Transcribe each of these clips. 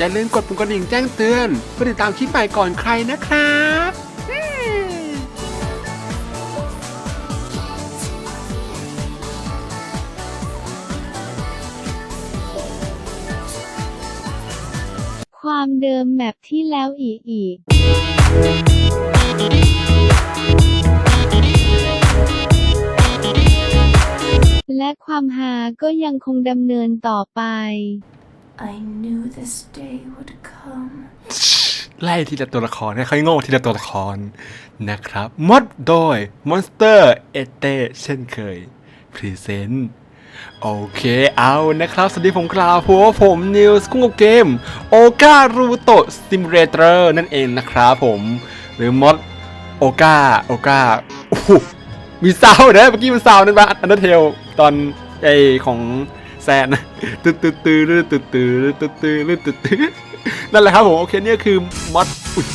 อย่าลืมกดปุ่มกระดิ่งแจ้งเตือนเพื่อติดตามคลิปใหม่ก่อนใครนะครับความเดิมแมปที่แล้วอีกอีก และความฮาก็ยังคงดำเนินต่อไป I knew this day would come. ไล่ทีละตัวละครให้เขาโง่ทีละตัวละครนะครับมดโดย Monster e t e เช่นเคย พรีเซนต์โอเคเอานะครับ สวัสดีผมคราวพัวผมนิวส์กุ้งกับเกมโอการูโตซิมเรเตอร์นั่นเองนะครับผม หรือมดโอกาโอกาโอ้มีซาวด์นะเมื่อกี้มันซาวนั่นปะอันเดอร์เทลตอนไอของ แซนนะตื้อตื้อตื้อตื้อตื้อตื้อตื้อตื้อตื้อตื้อนั่นแหละครับผมโอเคเนี่ยคือมอดอุ๊ย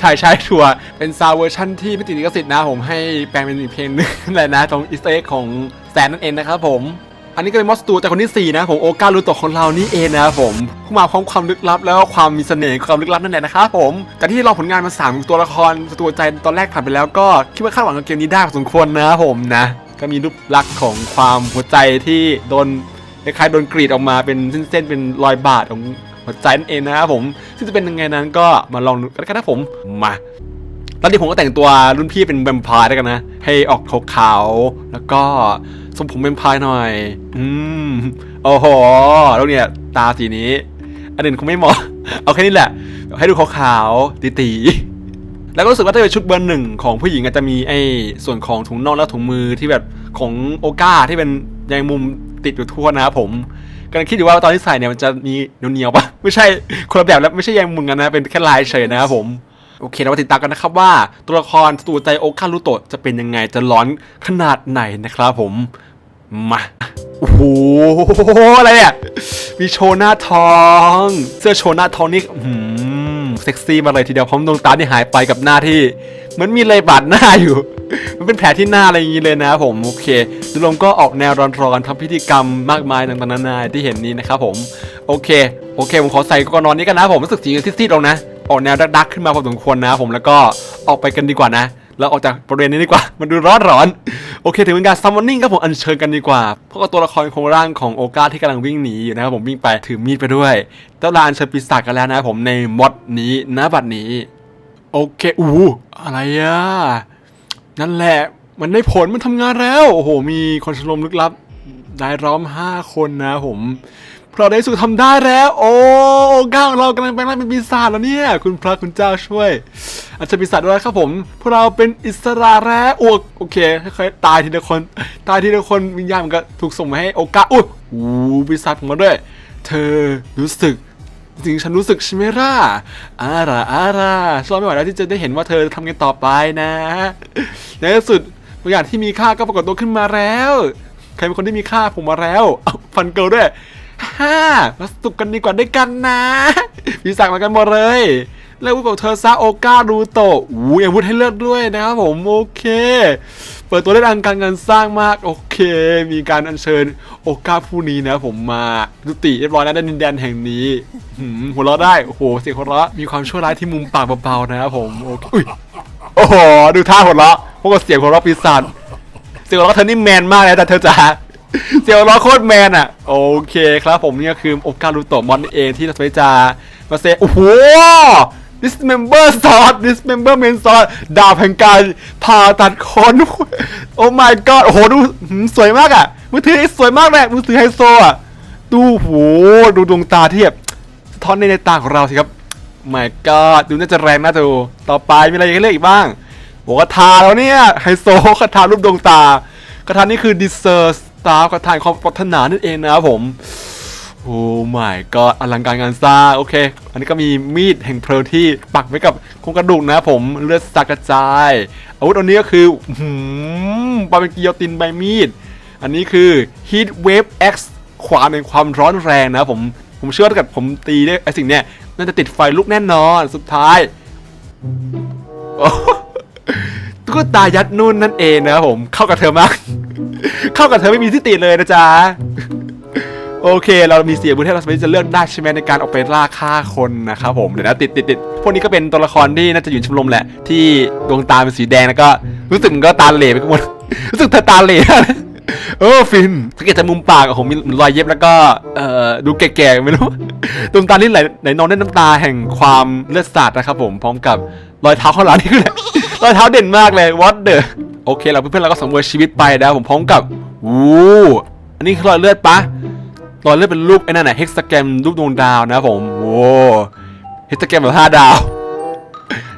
ช่ใช่ชัวร์เป็นซาวเวอร์ชันที่ไม่ติดลิขสิทธิ์นะผมให้แปลงเป็นอีกเพลงนึงนั่นแหละนะตรงอีสเอ็กของแซนนั่นเองนะครับผม อันนี้ก็เป็นมอสตูจากคนที่ 4 นะผมโอกาลูโตของเรานี่เองนะครับผมผู้มาพร้อมความลึกลับ แล้วก็ความมีเสน่ห์ความลึกลับนั่นแหละนะครับผมแต่ที่เราผลงานมา 3 ตัวละครตัวใจตอนแรกผ่านไปแล้วก็คิดว่าคาดหวังกับเกมนี้ได้พอสมควรนะครับผมนะก็มีรูปลักษณ์ของความหัวใจที่โดน คล้ายๆโดนกรีดออกมาเป็นเส้นๆเป็นรอยบาดของหัวใจนั่นเองนะครับผมซึ่งจะเป็นยังไงนั้นก็มาลองดูกันนะครับผมมาตอนนี้ผมก็แต่งตัวรุ่นพี่เป็นแวมพร์ด้วกันนะ ให้ออกขาวๆแล้วก็ทรงผมแวมพร์หน่อย อืมโอ้โหแล้วเนี่ย ตาสีนี้ อันอื่นคงไม่เหมาะ เอาแค่นี้แหละ ให้ดูขาวๆตีๆแล้วก็รู้สึกว่าถ้าเป็นชุดเบอร์หนึ่งของผู้หญิงอาจจะมีไอ้ส่วนของถุงน่องและถุงมือที่แบบของโอก้าที่เป็นใยมุม ติดอยู่ทั่วนะครับผมกำลังคิดอยู่ว่าตอนที่ใส่เนี่ยมันจะมีเหนียวๆปะไม่ใช่คนละแบบแล้วไม่ใช่ใยมุมกันนะเป็นแค่ลายเฉยนะครับผมโอเคเรามาติดตามกันนะครับว่าตัวละครตัวใจโอคารุโตะจะเป็นยังไงจะร้อนขนาดไหนนะครับผมมาโอ้โหอะไรเนี่ยมีโชว์หน้าท้อง เสื้อโชว์หน้าท้องนี่หืมเซ็กซี่มาเลยทีเดียวพร้อมดวงตาที่หายไปกับหน้าที่เหมือนมีอะไรบาดหน้าอยู่ มันเป็นแผลที่หน้าอะไรอย่างนี้เลยนะครับผมโอเคดูลมก็ออกแนวร้อนๆทำพิธีกรรมมากมายต่างๆนานาที่เห็นนี้นะครับผมโอเคโอเคผมขอใส่กอนอนนี้กันนะผมรู้สึกสีซีดๆลงนะออกแนวดักๆขึ้นมาพอสมควรนะผมแล้วก็ออกไปกันดีกว่านะแล้วออกจากบริเวณนี้ดีกว่า มันดูร้อนร้อนๆโอเค ถึงเป็นการซัมมอนนิ่งครับผมอัญเชิญกันดีกว่า เพราะว่าตัวละครโครงร่างของโอกาที่กำลังวิ่งหนีอยู่นะครับผมวิ่งไปถือมีดไปด้วยเจ้าลานเชิญปีศาจกันแล้วนะผมในมอดนี้ณบัดนี้ โอเค อู้อะไรอะ นั่นแหละ มันได้ผลมันทำงานแล้ว โอ้โห มีคนชมรมลึกลับ ได้ร้อม 5 คนนะผมเราได้สู่ทำได้แล้ว โอ้ก้าวเรากำลังแปลงร่างเป็นปีศาจแล้วเนี่ย คุณพระคุณเจ้าช่วย อาจจะปีศาจด้วยครับผม พวกเราเป็นอิสระแล้วโอ้โอเคค่อยๆตายทีละคน ตายทีละคนวิญญาณมันก็ถูกส่งมาให้โอกาอุ้ยอู้ปีศาจผมมาด้วย เธอรู้สึก จริงฉันรู้สึกใช่ไหมล่ะอาร่าอาร่าฉันรอไม่ไหวแล้วที่จะได้เห็นว่าเธอทำไงต่อไปนะ ในที่สุดบางอย่างที่มีค่าก็ปรากฏตัวขึ้นมาแล้ว ใครเป็นคนที่มีค่าผมมาแล้วเอาฟันเกิลด้วยฮ่ามาสนุกกันดีกว่าด้วยกันนะมีสั่งมากันหมดเลยแล้ววุธของเธอซาโอกาดูโตะอู้ยอาวุธให้เลือกด้วยนะครับผมโอเค เปิดตัวได้ดังการงานสร้างมากโอเค มีการอัญเชิญโอกาผู้นี้นะ ผมมายุติเรียบร้อยแล้วในดินแดนแห่งนี้หัวเราะได้โอ้โหเสียงหัวเราะมีความชั่วร้ายที่มุมปากเบาๆนะครับผมโอเคอุ๊ยโอ้โหดูท่าหัวเราะพวกกับเสียงหัวเราะปีศาจเสียงหัวเราะเธอนี่แมนมากเลยแต่เธอจ๋าเสียงหัวเราะโคตรแมนอะโอเคครับผมนี่ก็คือโอกาลูโตะมอนเองที่เราจะมาเซโอ้โห dismember sword dismember main sword ดาบแห่งการผ่าตัดคอนโอ้ my god โอ้โหดูสวยมากอะ มือถือสวยมากเลยมือถือไฮโซอะ ดูโหดูดวงตาที่แบบท้อนในในตาของเราสิครับ my god ดูน่าจะแรงน่าดูต่อไปมีอะไรให้เลือกอีกบ้างบอกว่าทาแล้วเนี่ยไฮโซคาถารูปดวงตาคาถานี้คือ deserve star คาถาแห่งความปรารถนานั่นเองนะครับผม อ้ my god อลังการงานสร้างโอเค อันนี้ก็มีมีดแห่งเพลิงที่ปักไว้กับโครงกระดูกนะผมเลือดสักกระจาย อาวุธอันนี้ก็คือหืมปาเป็นกิโยตินใบมีด อันนี้คือ heat wave x ความเป็นความร้อนแรงนะผมผมเชื่อว่าถ้าเกิดผมตีได้ไอสิ่งเนี้ยน่าจะติดไฟลุกแน่นอนสุดท้ายโอ้ตุ๊กตายัดนุ่นนั่นเองนะครับผมเข้ากับเธอมาก เข้ากับเธอไม่มีที่ติเลยนะจ๊ะ โอเค เรามีเสียบุญให้เราสามารถจะเลือกได้ใช่ไหมในการออกไปล่าฆ่าคนนะครับผมเดี๋ยวนะติดติดติดพวกนี้ก็เป็นตัวละครที่น่าจะอยู่ชมรมแหละ ที่ดวงตาเป็นสีแดงแล้วก็ รู้สึกมันก็ตาเหล่ไปหมดรู้สึกเธอตาเหล่เออฟินสังเกตจากมุมปากอะผมมีรอยเย็บแล้วก็เอ่อดูแก่ๆไม่รู้ดวงตานี่ไหลไหลนองด้วยน้ำตาแห่งความเลือดสาดนะครับผมพร้อมกับรอยเท้าข้างหลังนี่คืออะไรรอยเท้าเด่นมากเลย what the โอเคเราเพื่อนๆเราก็สังเวยชีวิตไปนะครับผมพร้อมกับวู้อันนี้คือรอยเลือดปะ รอยเลือดเป็นรูปไอ้นั่นน่ะเฮกซาแกรมรูปดวงดาวนะครับผมโว้เฮกซาแกรมแบบห้าดาว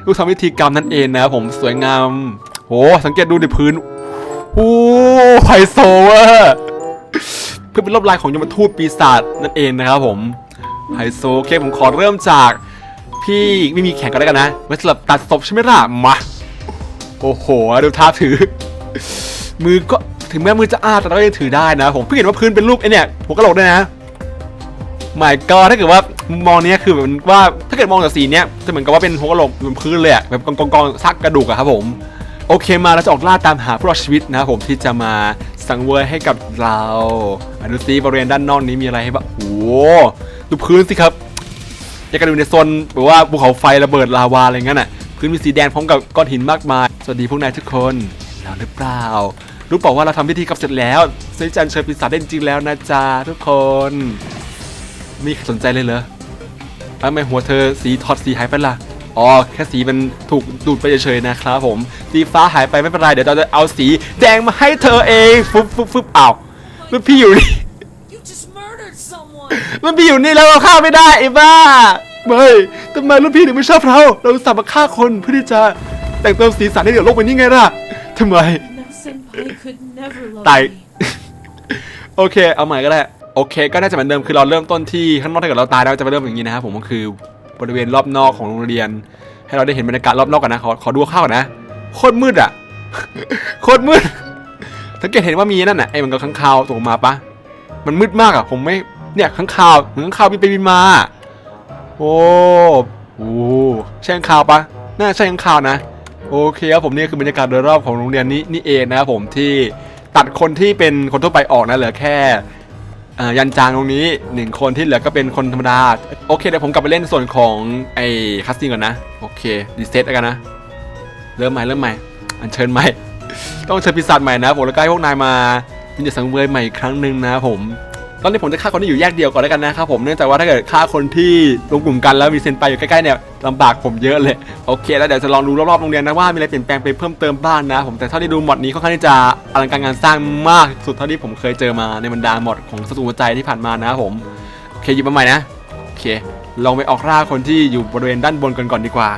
รูปทำพิธีกรรมนั่นเองนะครับผมสวยงามโหสังเกตดูในพื้นโอ้ไฮโซเวอร์เพื่อเป็นลบลายของยมทูตปีศาจนั่นเองนะครับผมไฮโซโอเคผมขอเริ่มจากพี่ไม่มีแข่งกันแล้วกันนะไว้สำหรับตัดศพใช่ไหมล่ะมาโอ้โหดูท่าถือ มือก็ ถึงแม้มือจะอ้าแต่เราก็ยังถือได้นะผมเพิ่งเห็นว่าพื้นเป็นรูปไอเนี่ยหัวกะโหลกด้วยนะหมายก็ถ้าเกิดว่ามองเนี้ยคือแบบว่าถ้าเกิดมองจากสีเนี้ยจะเหมือนกับว่าเป็นหัวกะโหลกบนพื้นเลยอะแบบกองกองกองซักกระดูกอะครับผมโอเคมาเราจะออกล่าตามหาผู้รอดชีวิตนะครับผมที่จะมาสังเวยให้กับเราอะดูซิบริเวณด้านนอกนี้มีอะไรให้บ้างโอ้ดูพื้นสิครับอยากกันอยู่ในโซนแบบว่าภูเขาไฟระเบิดลาวาอะไรเงี้ยน่ะพื้นมีสีแดงพร้อมกับก้อนหินมากมาย สวัสดีพวกนายทุกคนเราหรือเปล่า รู้เปล่าว่าเราทำพิธีกับเสร็จแล้วเซนจันเชิญปีศาจได้จริงๆแล้วนะจ๊ะทุกคนไมมีใครสนใจเลยเหรอทำไมหัวเธอสีทอดสีหายไปล่ะอ๋อแค่สีมันถูกดูดไปเฉยๆนะครับผม สีฟ้าหายไปไม่เป็นไร เดี๋ยวเราจะเอาสีแดงมาให้เธอเองฟึบฟึบฟึบอ้าวแล้วพี่อยู่นี่ You just murdered someone! มันพี่อยู่นี่แล้วเราฆ่าไม่ได้ไอ้บ้าไม่ทำไมรุ่นพี่ถึงไม่ชอบเรา เราอุตสัมมาฆ่าคนเพื่อที่จะแต่งเติมสีสันให้เดี๋ยวโลกเป็นนี่ไงล่ะทำไม ตาย me. โอเค เอาใหม่ก็ได้ โอเค ก็น่าจะเหมือนเดิม คือเราเริ่มต้นที่ข้างนอกถ้าเกิดเราตายแล้วจะไปเริ่มอย่างนี้นะครับผมก็คือบริเวณรอบนอกของโรงเรียน ให้เราได้เห็นบรรยากาศรอบนอกกันนะ ขอขอดูข้าวก่อนนะ โคตรมืดอะ โคตรมืดสังเกตเห็นว่ามีนั่นน่ะไอ้มันก็ข้างคาวตกมาปะมันมืดมากอะ ผมไม่ เนี่ยข้างคาวเหมือนข้างคาวบินไปบินมา โอ้โหใช่ข้างคาวปะน่าใช่ข้างคาวนะ โอเคครับผมนี่คือบรรยากาศโดยรอบของโรงเรียนนี้นี่เองนะครับผมที่ตัดคนที่เป็นคนทั่วไปออกนะเหลือแค่ยันจางตรงนี้หนึ่งคนที่เหลือก็เป็นคนธรรมดา โอเคเดี๋ยวผมกลับไปเล่นส่วนของไอ้คัสติ้งก่อนนะ โอเครีเซ็ตกันนะ เริ่มใหม่เริ่มใหม่ อันเชิญใหม่ ต้องเชิญปีศาจใหม่นะผมแล้วก็ให้พวกนายมามีจะสังเวยใหม่อีกครั้งหนึ่งนะครับผม ตอนนี้ผมจะฆ่าคนที่อยู่แยกเดียวก่อนแล้วกันนะครับผมเนื่องจากว่าถ้าเกิดฆ่าคนที่รวมกลุ่มกันแล้วมีเซนไปอยู่ใกล้ๆเนี่ยลำบากผมเยอะเลยโอเค แล้วเดี๋ยวจะลองดูรอบๆโรงเรียนนะว่ามีอะไรเปลี่ยนแปลงไปเพิ่มเติมบ้างนะผมแต่เท่าที่ดูหมดนี้ค่อนข้างที่จะอลังการงานสร้างมากสุดเท่าที่ผมเคยเจอมาในบรรดาหมดของสตูใจที่ผ่านมานะครับผมโอเคหยิบมาใหม่นะโอเคลองไปออกล่าคนที่อยู่บริเวณด้านบนกันก่อนดีกว่า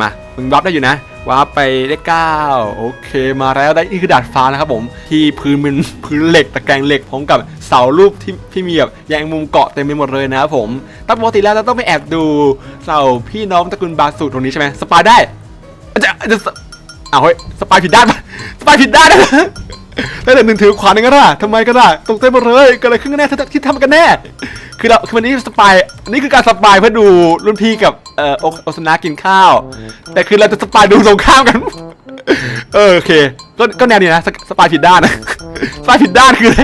มามึงรับได้อยู่นะว้าร์ปไปเลขเก้าโอเคมาแล้วได้นี่คือดาดฟ้านะครับผมที่พื้นเป็นพื้นเหล็กตะแกรงเหล็กพร้อมกับเสารูปที่ที่มีแบบแยงมุมเกาะเต็มไปหมดเลยนะครับผมตามปกติแล้วเราต้องไปแอบดูเสาพี่น้องตระกูลบาสุตรงนี้ใช่ไหมสปายได้จะจะอ้าวเฮ้ยสปายผิดด้านปะสปายผิดด้านนะแล้วเดี๋ยวหนึ่งถือขวานหนึ่งก็ได้ทำไมก็ได้ตกใจหมดเลยเกิดอะไรขึ้นกันแน่ที่ทำกันแน่ คือเราคือวันนี้สปายนนี้คือการสปายเพื่อดูรุ่นพี่กับ เอ่อโอโอซานะกินข้าว แต่คือเราจะสปายดูสงครามกัน เออโอเค ก็ก็แนวนี้นะสสปายผิดด้านนะสปายผิดด้านคืออะไร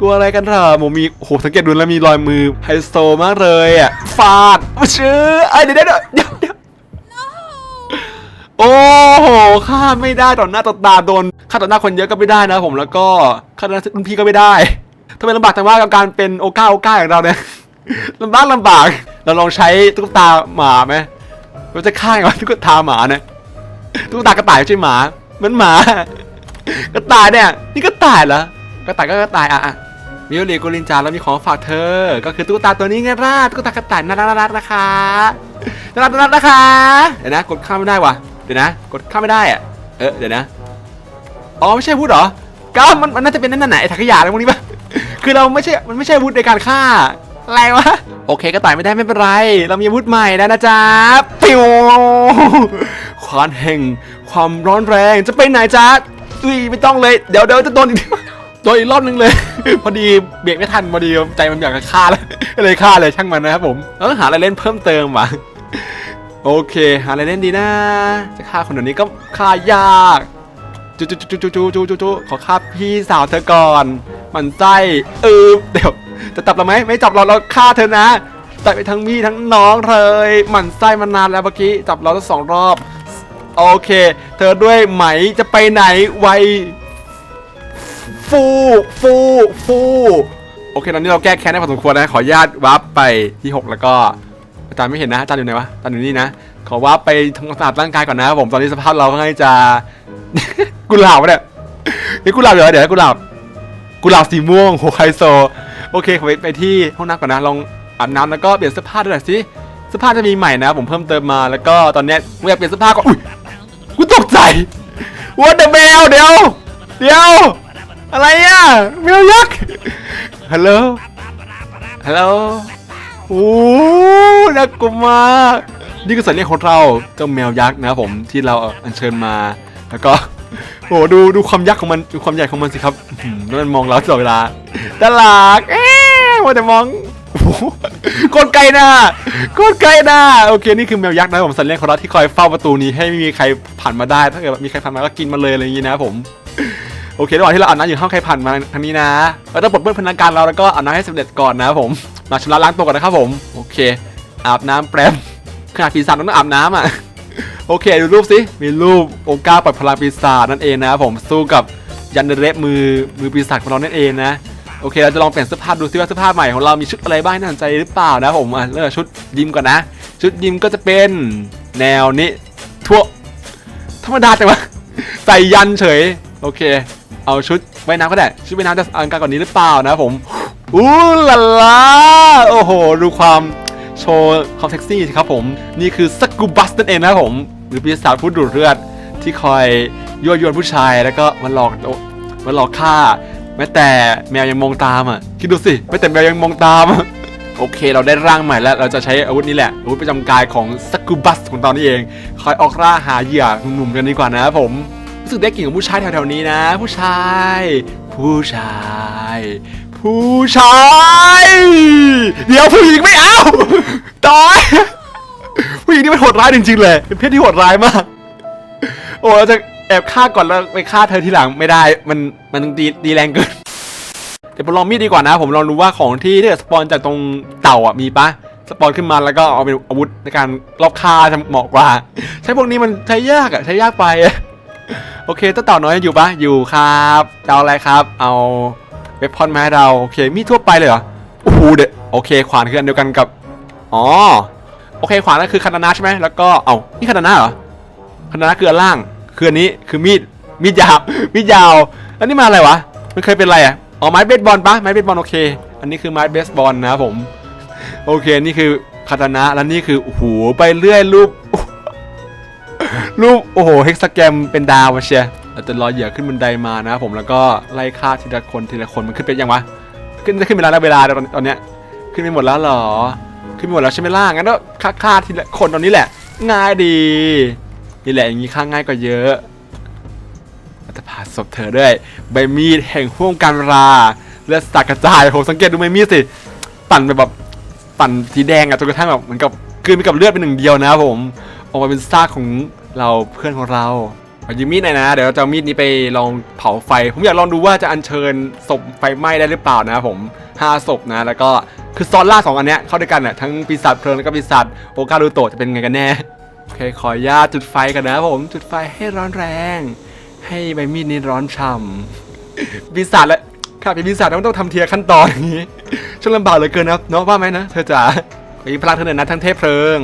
กลัวอะไรกันเหรอผมมีโอ้โหสังเกตดูแล้วมีรอยมือไฮโซมากเลยอะฟาดชื่อไอ้เดี๋ยวเดี๋ยวเดี๋ยวเดี๋ยวโอ้โหฆ่าไม่ได้ต่อหน้าต่อตาโดนฆ่าต่อหน้าคนเยอะก็ไม่ได้นะผมแล้วก็ฆ่าต่อหน้ารุ่นพี่ก็ไม่ได้ทำไมลำบากจังว่ากับการเป็นโอก้าโอก้าอย่างเราเนี่ยลำบากลำบาก เราลองใช้ตุ๊กตาหมาไหมเราจะฆ่าไงวะตุ๊กตาหมาเนี่ยตุ๊กตากระต่ายใช่หมาเหมือนหมากระต่ายเนี่ยนี่กระต่ายเหรอกระต่ายก็กระต่ายอะมิโอริกุลินจาแล้วมีของฝากเธอ ก็คือตุ๊กตาตัวนี้ไงล่ะตุ๊กตากระต่ายน่ารักน่ารักนะคะน่ารักน่ารักนะคะเดี๋ยวนะ กดข้ามไม่ได้ว่ะเดี๋ยวนะ กดข้ามไม่ได้อะเออเดี๋ยวนะอ๋อไม่ใช่พูดหรอก้ามันมันน่าจะเป็นนั่นน่ะไอ้ถังขยะอะไรพวกนี้ปะคือเราไม่ใช่มันไม่ใช่วุธในการฆ่า อะไรวะ โอเคก็ตายไม่ได้ไม่เป็นไร เรามีอาวุธใหม่แล้วนะจ๊ะปิวควานแห่งความร้อนแรงจะไปไหนจ๊ะอุ้ยไม่ต้องเลย เดี๋ยวเดี๋ยวจะโดนอีกโดนอีกรอบนึงเลย พอดีเบรกไม่ทันพอดีใจมันอยากจะฆ่าเลยเลยฆ่าเลยช่างมันนะครับผมเออหาอะไรเล่นเพิ่มเติมวะโอเคหาอะไรเล่นดีนะ จะฆ่าคนเดี๋ยวนี้ก็ฆ่ายากจูจูจูจูจูจูจูขอฆ่าพี่สาวเธอก่อน มันไส้เออเดี๋ยว จะจับเราไหมไม่จับเราเราฆ่าเธอนะแต่ไปทั้งพี่ทั้งน้องเลยหมั่นไส้มานานแล้วเมื่อกี้จับเราทั้งสองรอบโอเค เธอด้วยไหมจะไปไหนไวฟูฟูฟูโอเคตอนนี้เราแก้แค้นได้พอสมควรนะขออนุญาตวาร์ปไปที่ 6 แล้วก็อาจารย์ไม่เห็นนะอาจารย์อยู่ไหนวะอาจารย์อยู่นี่นะขอวาร์ปไปทำความสะอาดร่างกายก่อนนะครับผมตอนนี้สภาพเราค่อนข้างจะ กุหลาบเนี่ยนี่กุหลาบเหรอเดี๋ยวกุหลาบ กุหลาบสีม่วงโหไฮโซ โอเคขอไปไปที่ห้องน้ำก่อนนะ ลองอาบน้ำแล้วก็เปลี่ยนเสื้อผ้าด้วยหน่อยสิเสื้อผ้าจะมีใหม่นะ ผมเพิ่มเติมมา แล้วก็ตอนเนี้ยผมอยากเปลี่ยนเสื้อผ้าก่อน อุ้ย กูตกใจวัดเดอะแมวเดี๋ยว เดี๋ยว อะไรอะแมวยักษ์ฮัลโหล ฮัลโหล โอ้น่ากลัวมาก นี่คือสัญญาณของเราเจ้าแมวยักษ์นะครับผมที่เราอัญเชิญมา แล้วก็ โอ้ดูดูความยักษ์ของมันดูความใหญ่ของมันสิครับแล้วมันมองเราตลอดเวลาตลาดเอ๊ะว่าแต่มองโคตรไกลนะโคตรไกลนะโอเคนี่คือแมวยักษ์นะผมสัญญาณของเราที่คอยเฝ้าประตูนี้ให้ไม่มีใครผ่านมาได้ ถ้าเกิดมีใครผ่านมาก็กินมาเลยอะไรอย่างนี้นะผมโอเคระหว่างที่เราอาบน้ำอยู่ห้องใครผ่านมาทางนี้นะเราต้องปลดเปื้อนพนักงานเราแล้วก็อาบน้ำให้สำเร็จก่อนนะผมมาชำระล้างตัวก่อนนะครับผม โอเค อาบน้ำแปรมขนาดปีศาจต้องอาบน้ำอะ โอเคดูรูปสิมีรูปโอกาปล่อยพลังปีศาจนั่นเองนะผมสู้กับยันเดเรฟมือมือปีศาจของเรานั่นเองนะโอเคเราจะลองเปลี่ยนเสื้อผ้าดูซิว่าเสื้อผ้าใหม่ของเรามีชุดอะไรบ้างน่าสนใจหรือเปล่านะผมอะเริ่มจากชุดยิมก่อนนะ ชุดยิมก็จะเป็นแนวนี้ทั่วธรรมดาแต่ว่าใส่ยันเฉยโอเค เอาชุดว่ายน้ำก็ได้ชุดว่ายน้ำจะอังการกว่านี้หรือเปล่านะผมอู้ลาลาโอ้โห ดูความโชว์ความเซ็กซี่สิครับผม นี่คือสกูบัสนั่นเองนะผม หรือปีศาจผู้ดูดเลือดที่คอยยั่วยวนผู้ชายแล้วก็มาหลอกโอ้มาหลอกฆ่า แม้แต่แมวยังมองตามอะคิดดูสิแม้แต่แมวยังมองตามโอเค เราได้ร่างใหม่แล้ว เราจะใช้อาวุธนี้แหละอาวุธประจำกายของสกูบัสของตอนนี้เอง คอยออกล่าหาเหยื่อหนุ่มๆกันดีกว่านะครับผมรู้สึกได้กลิ่นของผู้ชายแถวๆนี้นะ ผู้ชาย ผู้ชาย ผู้ชาย เดี๋ยวผู้หญิงไม่เอาตาย ผู้หญิงนี่มันโหดร้ายจริงๆเลยเป็นเพศที่โหดร้ายมาก โอ้เราจะแอบฆ่าก่อนแล้วไปฆ่าเธอทีหลังไม่ได้ มันมันดีดีแรงเกินเดี๋ยวผมลองมีดดีกว่านะ ผมลองดูว่าของที่ที่สปอนจากตรงเต่าอะมีปะสปอนขึ้นมาแล้วก็เอาเป็นอาวุธในการรอบฆ่าจะเหมาะกว่า ใช้พวกนี้มันใช้ยากอะใช้ยากไปโอเคต้าเต่าน้อยอยู่ปะอยู่ครับจะเอาอะไรครับ เอาเวพอนมาให้เราโอเคมีดทั่วไปเลยเหรอโอ้โหเด็ดโอเคขวานคืออันเดียวกันกับอ๋อ อเคขวานนั่นคือคาตานะใช่ไหมแล้วก็เอานี่คาตานะเหรอคาตานะคืออันล่างคืออันนี้คือมีดมีดยาวมีดยาว อันนี้มาอะไรวะมันเคยเป็นอะไรอะอ๋อไม้เบสบอลปะไม้เบสบอลโอเค อันนี้คือไม้เบสบอลนะครับผมโอเคนี่คือคาตานะแล้วนี่คือโอ้โหไปเรื่อยรูปรูปโอ้โหเฮกซาแกรมเป็นดาวมาเชียเราจะรอเหยื่อขึ้นบันไดมานะครับผมแล้วก็ไล่ฆ่าทีละคนทีละคนมันขึ้นเป็นยังวะขึ้นจะขึ้นเวลาแล้วเวลาตอนตอนเนี้ยขึ้นไปหมดแล้วเหรอ ขึ้นไปหมดแล้วใช่ไหมล่ะงั้นก็ฆ่าฆ่าทีละคนตอนนี้แหละ ง่ายดีนี่แหละอย่างนี้ฆ่าง่ายกว่าเยอะเราจะผ่าศพเธอด้วยใบมีดแห่งห่วงการเวลาเลือดสาดกระจายผมสังเกตดูใบมีดสิปั่นไปแบบปั่นสีแดงอะจนกระทั่งแบบเหมือนกับกลืนไปกับเลือดเป็นหนึ่งเดียวนะผมออกมาเป็นซากของเราเพื่อนของเรา ขอยืมมีดหน่อยนะ เดี๋ยวเราจะเอามีดนี้ไปลองเผาไฟ ผมอยากลองดูว่าจะอัญเชิญศพไฟไหม้ได้หรือเปล่านะผมห้าศพนะ แล้วก็คือซอนล่าสองอันเนี้ยเข้าด้วยกันน่ะทั้งปีศาจเพลิงแล้วก็ปีศาจโอกาลูโตะจะเป็นไงกันแน่โอเคขออนุญาตจุดไฟกันนะผมจุดไฟให้ร้อนแรง ให้ใบมีดนี้ร้อนฉ่ำปีศาจและข้าเป็นปีศาจแล้วต้องทำเทียขั้นตอนอย่างนี้ช่างลำบากเหลือเกินนะเนาะว่าไหมนะเธอจ๋าขอยิงพลังเธอหน่ยนะทั้งเทพเพลิง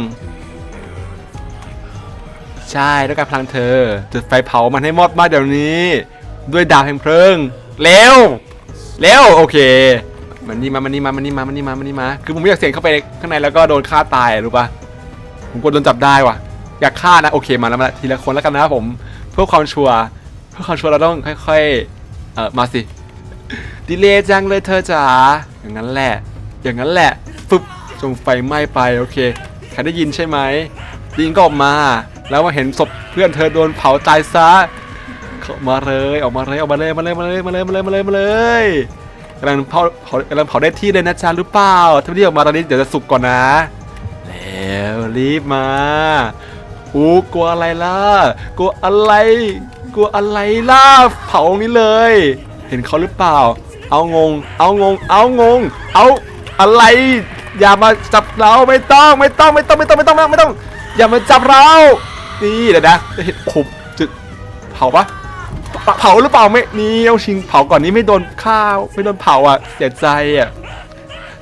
ใช่ด้วยการพลังเธอ จุดไฟเผามันให้มอดมาเดี๋ยวนี้ ด้วยดาบแห่งเพลิงเร็วเร็วโอเค มันนี่มามันนี่มามันนี่มามันนี่มามันนี่มา คือผมไม่อยากเสี่ยงเข้าไปข้างในแล้วก็โดนฆ่าตายรู้ปะผมกลัวโดนจับได้ว่ะ อยากฆ่านะโอเคมาแล้วมาทีละคนแล้วกันนะผมเพื่อความชัวร์เพื่อความชัวร์เราต้องค่อยๆเออมาสิดีเลยจังเลยเธอจ๋าอย่างนั้นแหละ อย่างนั้นแหละฟึบจงไฟไหม้ไปโอเคใครได้ยินใช่ไหมได้ยินก็ออกมา แล้วมาเห็นศพเพื่อนเธอโดนเผาตายซะเข้ามาเลยออกมาเลยออกมาเลยมาเลยมาเลยมาเลยมาเลยมาเลยมาเลยกำลังเผาเผากำลังเผาได้ที่เลยนะจ๊ะรู้เปล่าถ้าไม่ออกมาตอนนี้เดี๋ยวจะสุกก่อนนะแล้วรีบมาอู้กลัวอะไรล่ะกลัวอะไร กลัวอะไรล่ะเผาตรงนี้เลย เห็นเขาหรือเปล่า เอางง เอางง เอางง เอาอะไร อย่ามาจับเราไม่ต้องไม่ต้องไม่ต้องไม่ต้องไม่ต้องไม่ต้อง อย่ามาจับเรา นี่เดี๋ยวนะจะเห็นผมจะเผาปะเผาหรือเปล่าไม่นี่ต้องชิงเผาก่อนนี้ไม่โดนข้าวไม่โดนเผาอะเสียใจอะ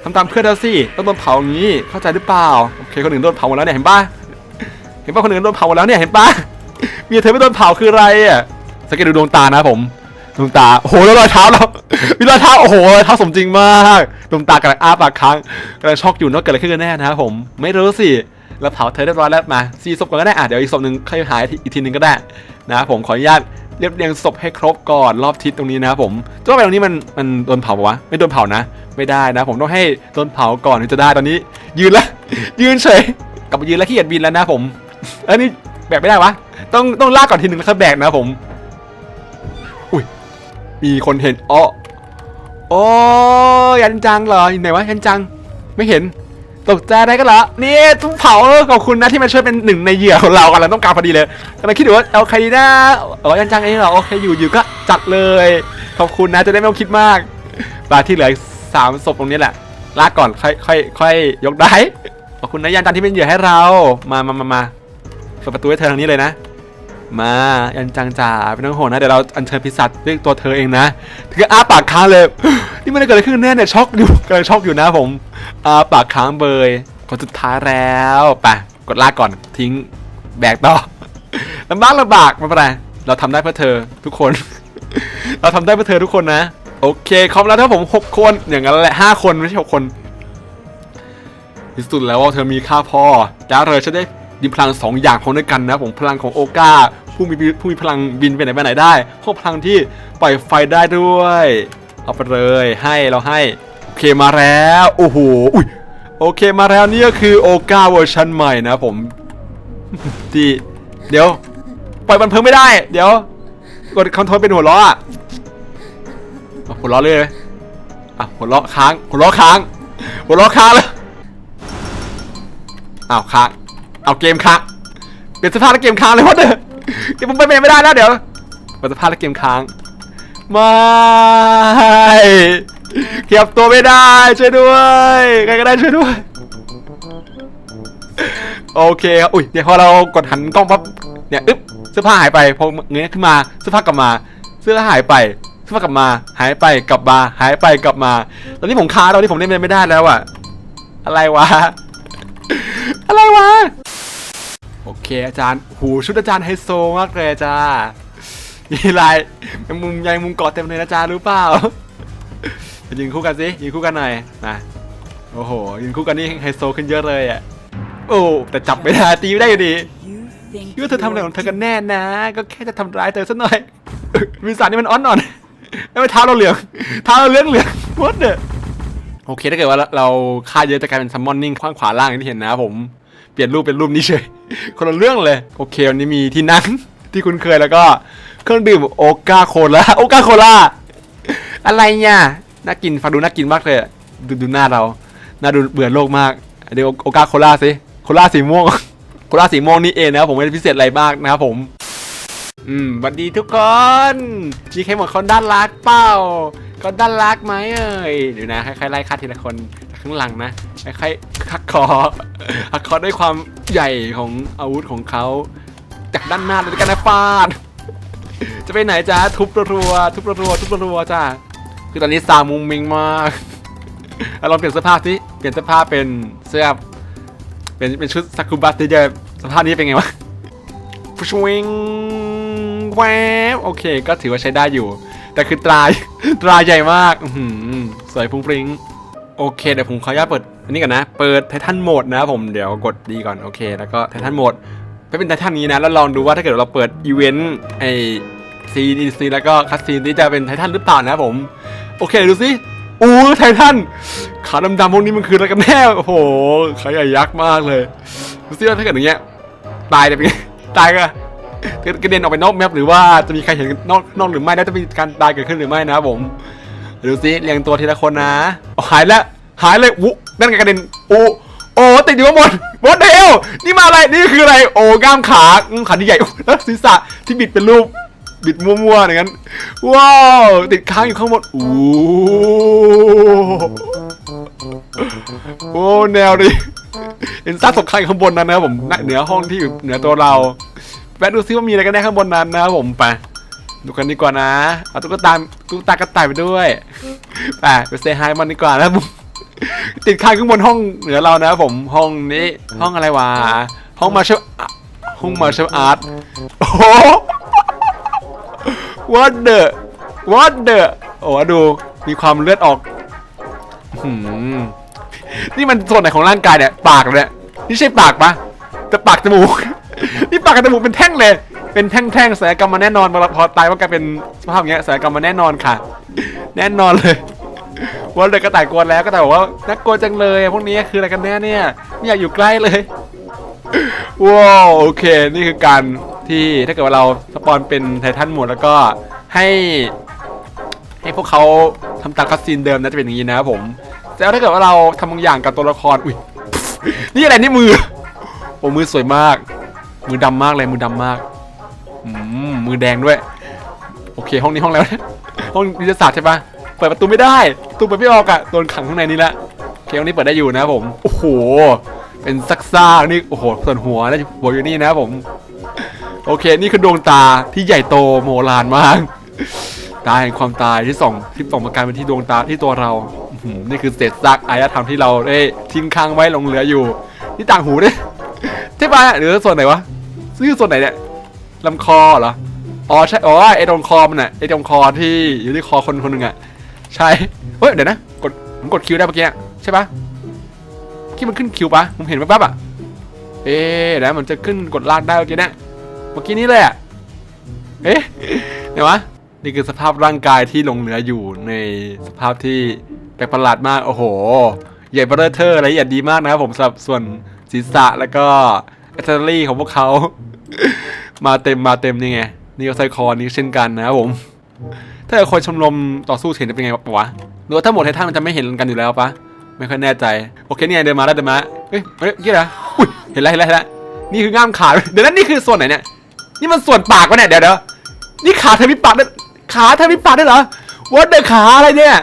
ทำตามเพื่อนเราสิต้องโดนเผาอย่างนี้เข้าใจหรือเปล่าโอเคคนอื่นโดนเผาหมดแล้วเนี่ยเห็นปะเห็นปะคนอื่นโดนเผาหมดแล้วเนี่ยเห็นปะเมียเธอไม่โดนเผาคืออะไรอะสังเกตดูดวงตานะผมดวงตาโอ้โหแล้วรอยเท้าเรามีรอยเท้าโอ้โหรอยเท้าสมจริงมากดวงตากำลังอ้าปากค้างกำลังช็อกอยู่เนอะเกิดอะไรขึ้นกันแน่นะครับผม ไม่รู้สิ เราเผาเธอเรียบร้อยแล้วมาซีศพก่อนก็ได้อะเดี๋ยวอีกศพหนึ่งค่อยหายอีกทีหนึ่งก็ได้นะผมขออนุญาตเรียบเรียงศพให้ครบก่อนรอบทิศตรงนี้นะผมจ้าไปตรงนี้มันมันโดนเผาปะวะไม่โดนเผานะ ไม่ได้นะ ผมต้องให้โดนเผาก่อนถึงจะได้ตอนนี้ ยืนล้วยืนเฉยกลับมายืนแล้วขี้เกียจบินแล้วนะผมอันนี้แบกไม่ได้วะต้องต้องลากก่อนทีหนึ่งแล้วค่อยแบกนะผมอุ้ยมีคนเห็นอ้อโอ้ยันจังเหรออยู่ไหนวะยันจังไม่เห็น ตกใจอะไรกันเหรอนี่ทุ่มเผาขอบคุณนะที่มาช่วยเป็นหนึ่งในเหยื่อของเรากันเราต้องการพอดีเลยกำลังคิดอยู่ว่าเอาใครดีนะอ๋อยันจังเองเหรอโอเคอยู่อยู่ก็จัดเลยขอบคุณนะจะได้ไม่ต้องคิดมากปลาที่เหลือสามศพตรงนี้แหละลากก่อนค่อยค่อยค่อยยกได้ขอบคุณนะยันจังที่เป็นเหยื่อให้เรามามามามาเปิดประตูให้เธอทางนี้เลยนะ มายันจังจ๋าไม่ต้องห่วงนะ เดี๋ยวเราอัญเชิญพิศาจด้วยตัวเธอเองนะเธออ้าปากค้างเลย นี่มันเกิดอะไรขึ้นแน่เนี่ยช็อกอยู่กำลังช็อกอยู่นะผมอ้าปากค้างเบยคนสุดท้ายแล้วไปกดลากก่อนทิ้งแบกต่อลำบากลำบากไม่เป็นไรเราทำได้เพื่อเธอทุกคน เราทำได้เพื่อเธอทุกคนนะโอเคครบแล้วถ้าผมหกคนอย่างนั้นแหละห้าคนไม่ใช่หกคนที่สุดแล้วว่าเธอมีค่าพอแล้วเธอจะได้ ดิพลังสองอย่างของด้วยกันนะผมพลังของโอกาผู้มีผู้มีพลังบินไปไหนไปไหนได้พวกพลังที่ปล่อยไฟได้ด้วย เอาไปเลยให้เราให้โอเคมาแล้วโอ้โหอุ้ยโอเคมาแล้วนี่ก็คือโอกาเวอร์ชันใหม่นะผมที่เดี๋ยว ปล่อยมันเพิ่มไม่ได้ เดี๋ยว กดคอนโทรลเป็นหัวล้ออะหัวล้อเลยอะหัวล้อค้างหัวล้อค้างหัวล้อค้างแล้วอ้าวค้าง เอาเกมค้างเปลี่ยนสภาพแล้วเกมค้างเลยวะเด้อเดี๋ยวผมไปไม่ได้แล้วเดี๋ยวเปลี่ยนสภาพแล้วเกมค้างไม่เก็บตัวไม่ได้ช่วยด้วยใครก็ได้ช่วยด้วยโอเคครับอุ้ยเดี๋ยวพอเรากดหันกล้องปั๊บเนี่ยอึ๊บเสื้อผ้าหายไปพอเงยขึ้นมาเสื้อผ้ากลับมาเสื้อผ้าหายไปเสื้อผ้ากลับมา หายไปกลับมาหายไปกลับมา ตอนนี้ผมค้างตอนนี้ผมเล่นไม่ได้แล้วอะอะไรวะ อะไรวะ โอเคอาจารย์หูชุดอาจารย์ไฮโซมากเลยจ้ามีลายยังมุมยังมุมเกาะเต็มเลยนะจ๊ะรู้เปล่ายืนคู่กันสิยืนคู่กันหน่อยมาโอ้โหยืนคู่กันนี่ไฮโซขึ้นเยอะเลยอะโอ้แต่จับไม่ได้ตีไม่ได้อยู่ดีคิดว่าเธอทำอะไรของเธอกันแน่นะ ก็แค่จะทำร้ายเธอสักหน่อยวิสานนี่มันอ่อนหน่อนแล้วไม่เท้าเราเหลืองเท้าเราเหลืองเหลืองวดเด้อโอเคถ้าเกิดว่าเราค่าเยอะจะกลายเป็นซัมมอนนิ่งขว้างขวาล่างอย่างที่เห็นนะผม เปลี่ยนรูปเป็นรูปนี้เฉย คนละเรื่องเลย โอเควันนี้มีที่นั่งที่คุ้นเคยแล้วก็เครื่องดื่มโอกาโคลาโอกาโคล่าอะไรเนี่ยน่ากินฟังดูน่ากินมากเลยดูดูหน้าเราน่าดูเบื่อโลกมากเดี๋ยวโอกาโคล่าสิโคล่าสีม่วงโคล่าสีม่วงนี่เองนะครับผมไม่ได้พิเศษอะไรมากนะครับผมอืมสวัสดีทุกคนจีเคหมดคนด้านรักเปล่าคนด้านรักไหมเอ่ยเดี๋ยวนะค่อยๆไล่คัดทีละคน ข้างหลังนะค่อยๆคัดคอคัดคอด้วยความใหญ่ของอาวุธของเขาจากด้านหน้าเลยกันนะฟาดจะไปไหนจ้าทุบรัวทุบรัวทุบรัวจ้าคือตอนนี้ซามุงมิงมากเอาลองเปลี่ยนเสื้อผ้าสิเปลี่ยนเสื้อผ้าเป็นเสื้อเป็นเป็นชุดซากุบะที่จะสภาพนี้เป็นไงวะชวิงแวบโอเค ก็ถือว่าใช้ได้อยู่ แต่คือตรายตรายใหญ่มากสวยฟุ้งฟริ้ง โอเคเดี๋ยวผมขออนุญาตเปิดอันนี้ก่อนนะ เปิดไททันโหมดนะผมเดี๋ยวกดดีก่อนโอเค แล้วก็ไททันโหมดไม่เป็นไททันนี้นะแล้วลองดูว่าถ้าเกิดเราเปิดอีเวนต์ไอซีดีซีแล้วก็คัสซีนนี้จะเป็นไททันหรือเปล่านะผม โอเคดูสิอู้ไททันขาดำๆพวกนี้มันคืออะไรกันแน่โอ้โหขาใหญ่ยักษ์มากเลยดูสิว่าถ้าเกิดอย่างเงี้ยตายเลยเป็นไงตายก็กระเด็นออกไปนอกแมปหรือว่าจะมีใครเห็นนอกนอกหรือไม่แล้วจะมีการตายเกิดขึ้นหรือไม่นะผมดูสิเรียงตัวทีละคนนะ หายแล้ว หายเลยวุนั่นไงกระเด็นโอ้โอ้ติดอยู่ข้างบนบนเดวนี่มาอะไรนี่คืออะไร โอ้กล้ามขาอืมขาที่ใหญ่แล้วศีรษะที่บิดเป็นรูปบิดมั่วๆอย่างนั้นว้าวติดค้างอยู่ข้างบนโอ้โอ้แนวดิเห็นซากศพค้างอยู่ข้างบนนั้นนะครับผมเหนือห้องที่อยู่เหนือตัวเราแวะดูซิว่ามีอะไรกันแน่ข้างบนนั้นนะครับผมไป ดูกันดีกว่านะ เอาตุ๊กตาตุ๊กตากระต่ายไปด้วย ไปไปเซฮายมันดีกว่านะผมติดค้างข้างบนห้องเหนือเรานะผมห้องนี้ห้องอะไรวะห้องมาเชลห้องมาเชลอาร์ตโอ้โห what the what the โอ้ดูมีความเลือดออกนี่มันส่วนไหนของร่างกายเนี่ย ปากเนี่ยนี่ใช่ปากปะแต่ปากจมูก นี่ปากกับจมูกเป็นแท่งเลย เป็นแท่งๆศัลยกรรมมาแน่นอนพอตายว่ากลายเป็นสภาพอย่างเงี้ยศัลยกรรมมาแน่นอนค่ะ แน่นอนเลยว่าเลยกระต่ายกวนแล้วก็แต่บอกว่าน่ากลัวจังเลยพวกนี้คืออะไรกันแน่เนี่ยไม่อยากอยู่ใกล้เลยว้าวโอเคนี่คือการที่ถ้าเกิดว่าเราสปอนเป็นไททันหมดแล้วก็ให้ ให้พวกเขาทำตามคัสซีนเดิมนะจะเป็นอย่างนี้นะครับผมแต่ถ้าเกิดว่าเราทำบางอย่างกับตัวละครอุ้ยนี่อะไรนี่มือโอ้มือสวยมาก มือดำมากเลยมือดำมาก มือแดงด้วย โอเค ห้องนี้ห้องแล้วนะห้องวิทยาศาสตร์ใช่ปะเปิดประตูไม่ได้ประตูเปิดไม่ออกอะโดนขังข้างในนี้ละโอเคห้องนี้เปิดได้อยู่นะผม โอ้โห เป็นซักซ่ากนี่โอ้โหส่วนหัวนะหัวอยู่นี่นะผม โอเค นี่คือดวงตาที่ใหญ่โตโมลานมากตาแห่งความตายที่ส่องที่ส่องประกายไปที่ดวงตาที่ตัวเรานี่คือเศษซากอารยธรรมที่เราได้ทิ้งค้างไว้หลงเหลืออยู่ นี่ต่างหูเนี่ยใช่ปะหรือส่วนไหนวะซื้อส่วนไหนเนี่ย ลำคอเหรอ อ๋อใช่อ๋อไอ้ตรงคอมันน่ะไอ้ตรงคอที่อยู่ที่คอคนคนหนึ่งอะใช่เฮ้ยเดี๋ยวนะกดผมกดคิวได้เมื่อกี้ใช่ปะที่มันขึ้นคิวปะผมเห็นแป๊บๆอะเอ๊ะเดี๋ยวนะมันจะขึ้นกดลากได้เมื่อกี้เนี่ยเมื่อกี้นี้เลยอะเอ๊ะเดี๋ยววะนี่คือสภาพร่างกายที่หลงเหลืออยู่ในสภาพที่แปลกประหลาดมากโอ้โห ใหญ่เบอร์เทอร์อะไรอย่างดีมากนะครับผมสำหรับส่วนศีรษะแล้วก็แอตเตอรี่ของพวกเขา มาเต็มมาเต็มนี่ไง นี่ก็ไซคอนี่เช่นกันนะครับผม ถ้าเกิดคนชมรมต่อสู้เห็นจะเป็นไงวะหรือว่าถ้าหมดไททันมันจะไม่เห็นกันอยู่แล้วปะไม่ค่อยแน่ใจ โอเคนี่ไงเดินมาแล้วเดินมาเฮ้ยเฮ้ยยี่อะไรอุ้ยเห็นแล้วเห็นแล้วเห็นแล้วนี่คือง่ามขาเดี๋ยวนั้นนี่คือส่วนไหนเนี่ยนี่มันส่วนปากวะเนี่ยเดี๋ยวเดี๋ยวนี่ขาเธอมีปากด้วยขาเธอมีปากด้วยเหรอวัดเดอขาอะไรเนี่ย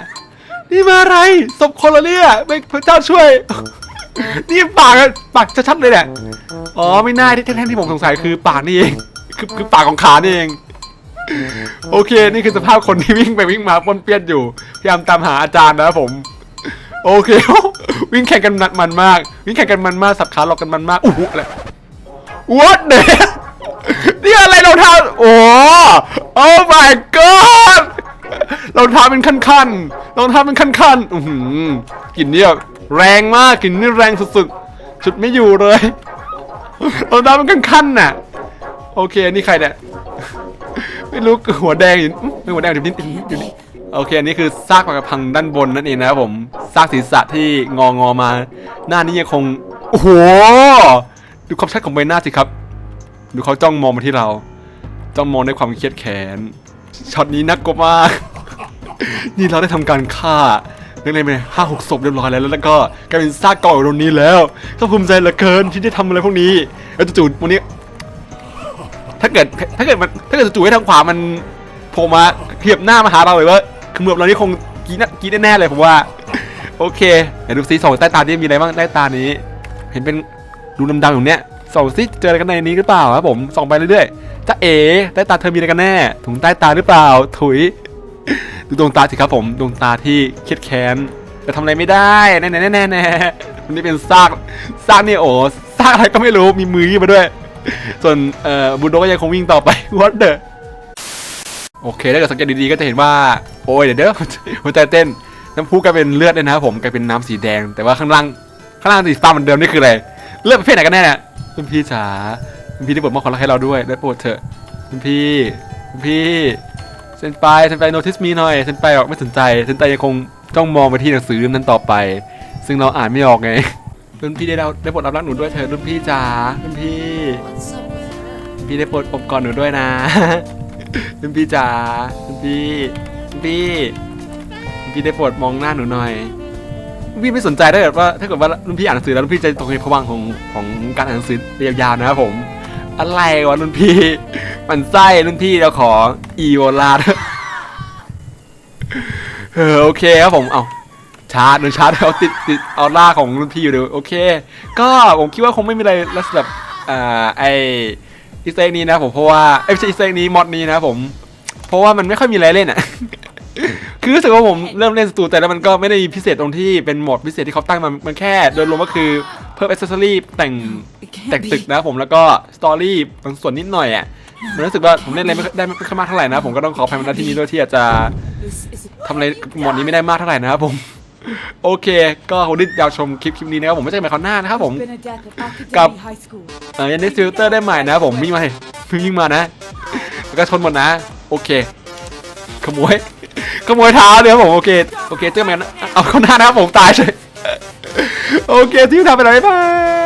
นี่มาอะไรศพคนละเนี่ยไม่พระเจ้าช่วย นี่ปากปากชัดๆเลยเนี่ย อ๋อไม่น่าที่แท้ที่ผมสงสัยคือปากนี่เอง คือคือปากของขานี่เอง โอเค นี่คือสภาพคนที่วิ่งไปวิ่งมาป้นเปี้ยนอยู่ พยายามตามหาอาจารย์นะครับผม โอเค วิ่งแข่งกันนัดมันมาก วิ่งแข่งกันมันมาก สับขาหลอกกันมันมากอู้หูอะไร What the นี่อะไรรองเท้า โอ้ Oh my god รองเท้าเป็นขั้นๆรองเท้าเป็นขั้นๆอือหือกลิ่นเนี่ยแรงมากกลิ่นนี่แรงสุดๆชุดไม่อยู่เลย รองเท้าเป็นขั้นน่ะ โอเคนี่ใครเนี่ย ไม่รู้หัวแดงอยู่ไม่หัวแดงอยู่นิดอยู่นี่โอเค อันนี้คือซากปลากระพังด้านบนนั่นเองนะครับผมซากศีรษะที่งองอมา หน้านี้ยังคง โอ้โห ดูความชัดของใบหน้าสิครับ ดูเขาจ้องมองมาที่เรา จ้องมองด้วยความเครียดแค้นช็อตนี้น่ากลัวมาก นี่เราได้ทำการฆ่า นักเรียนไปห้าหกศพเรียบร้อยแล้วแล้วก็กลายเป็นซากกองอยู่ตรงนี้แล้วก็ภูมิใจเหลือเกินที่ได้ทำอะไรพวกนี้แล้วจู่ๆวันนี้ ถ้าเกิดถ้าเกิดมันถ้าเกิดจู่ๆให้ทางขวามันโผล่มาเทียบหน้ามาหาเราเลยว่าคือเมือบเรานี่คงกีนกีแน่ๆเลยผมว่า โอเคเดี๋ยวดูซิส่องใต้ตานี่มีอะไรบ้างใต้ตานี้ เห็นเป็นดูดำๆอยู่เนี้ยส่องซิเจออะไรกันในนี้หรือเปล่าครับผมส่องไปเรื่อยๆจ้าเอ๋ใต้ตาเธอมีอะไรกันแน่ถุงใต้ตาหรือเปล่า ถุย ดูดวงตาสิครับผมดวงตาที่เครียดแค้นแต่ทำอะไรไม่ได้แน่ๆแน่ๆแน่ๆวันนี้เป็นซากซากเนี่ยโอ้ซากอะไรก็ไม่รู้มีมือมาด้วย ส่วนเอ่อบูลโดก็ยังคงวิ่งต่อไป what the โอเคถ้าเกิดสังเกตดีๆก็จะเห็นว่าโอ้ยเดี๋ยวเด้อหัวใจเต้นน้ำพุกลายเป็นเลือดเลยนะครับผมกลายเป็นน้ำสีแดง แต่ว่าข้างล่างข้างล่างสีฟ้าเหมือนเดิมนี่คืออะไรเลือดประเภทไหนกันแน่เนี่ยคุณพี่จ๋าคุณพี่ได้บทมอบความรักให้เราด้วยได้โปรดเถอะคุณพี่คุณพี่ เซนไปเซนไป notice me หน่อยเซนไปบอกไม่สนใจเซนไปยังคงจ้องมองไปที่หนังสือเล่มนั้นต่อไป ซึ่งเราอ่านไม่ออกไงรุ่นพี่ได้เราได้บทรับรักหนูด้วยเถอรุ่นพี่จ๋ารุ่นพี่ พี่ได้โปรดอบกอดหนูด้วยนะคุณพี่จ๋าคุณพี่คุณพี่คุณพี่ได้โปรดมองหน้าหนูหน่อยคุณพี่ไม่สนใจถ้าเกิดว่าถ้าเกิดว่ารุ่นพี่อ่านหนังสือแล้วรุ่นพี่จะตกในภวังของของการอ่านหนังสือยาวๆนะครับผม อะไรวะรุ่นพี่ มันไส้รุ่นพี่เราขออีโวลาดเออโอเคครับผม เอาชาร์จโดนชาร์จเอาติดติดเอาล่าของรุ่นพี่อยู่เดียวโอเค ก็ผมคิดว่าคงไม่มีอะไรแล้วสำหรับอ่าไออีสเต็กนี้นะผมเพราะว่าเอ้ยไม่ใช่อีสเต็กนี้มอดนี้นะผม เพราะว่ามันไม่ค่อยมีอะไรเล่นอะคือรู้สึกว่าผมเริ่มเล่นสตูแต่แล้วมันก็ไม่ได้มีพิเศษตรงที่เป็นโหมดพิเศษที่เขาตั้งมามันแค่โดยรวมก็คือเพิ่มอ c เซสซอรี่แต่ง แต่ง be. ตึกนะครับผมแล้วก็สตอรี่บางส่วนนิดหน่อยอะมันรู้สึกว่าผมเล่นอะไรไม่ค่อยได้ไม่ค่อยมากเท่าไหร่นะ ผมก็ต้องขออภัยมาณที่นี้ด้วยที่อาจจะ This is a ทำอะไรกับหมดนี้ไม่ได้มากเท่าไหร่นะครับผม โอเค ก็ขอบคุณที่ยาวชมคลิปคลิปนี้นะครับผมไม่ใช่ในคราวหน้านะครับผม been a death at Academy Cặp- High School. เออยันดิสติลเตอร์ได้ใหม่นะครับผมวิ่งมาเลยวิ่งมานะแล้วก็ชนหมดนะ โอเค ขโมยขโมยเท้าเลยครับผมโอเคโอเคเจอกันใหม่นะเอาเข้าหน้านะครับผมตายเลยโอเคที่ทำไปไหนบ๊ายบาย